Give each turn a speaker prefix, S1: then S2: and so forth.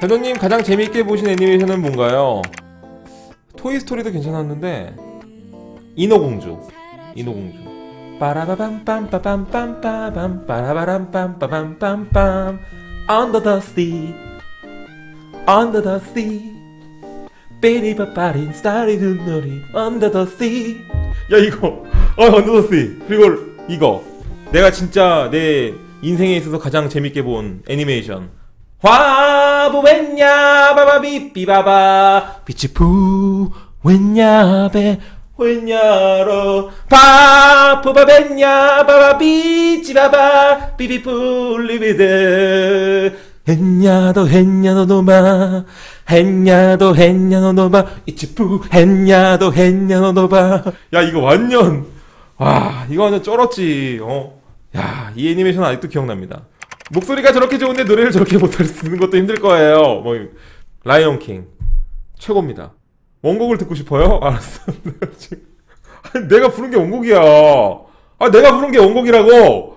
S1: 대도님 가장 재미있게 보신 애니메이션은 뭔가요? 토이스토리도 괜찮았는데 인어공주. 인어공주. 빠라바밤빰빠밤빰빠밤 빠라바람빰빠밤빰빰. Under the sea. Under the sea. 삐리바빠린 스타리 눈놀이 Under the sea. 야 이거. 아 Under the sea. 그리고 이거. 내가 진짜 내 인생에 있어서 가장 재밌게 본 애니메이션 화보했냐? 바바비비바바. 빛이 부했냐배 했냐로. 바보바했냐? 바바비지바바. 비비풀리비드 했냐도 했냐도 노마 했냐도 했냐도 노마 이치푸 했냐도 했냐도 노마 야 이거 완전 와 이거 완전 쩔었지. 어야이 애니메이션 아직도 기억납니다 목소리가 저렇게 좋은데 노래를 저렇게 못할 수 있는 것도 힘들 거예요. 뭐 라이온 킹. 최고입니다. 원곡을 듣고 싶어요? 알았어. 내가 부른 게 원곡이야. 아 내가 부른 게 원곡이라고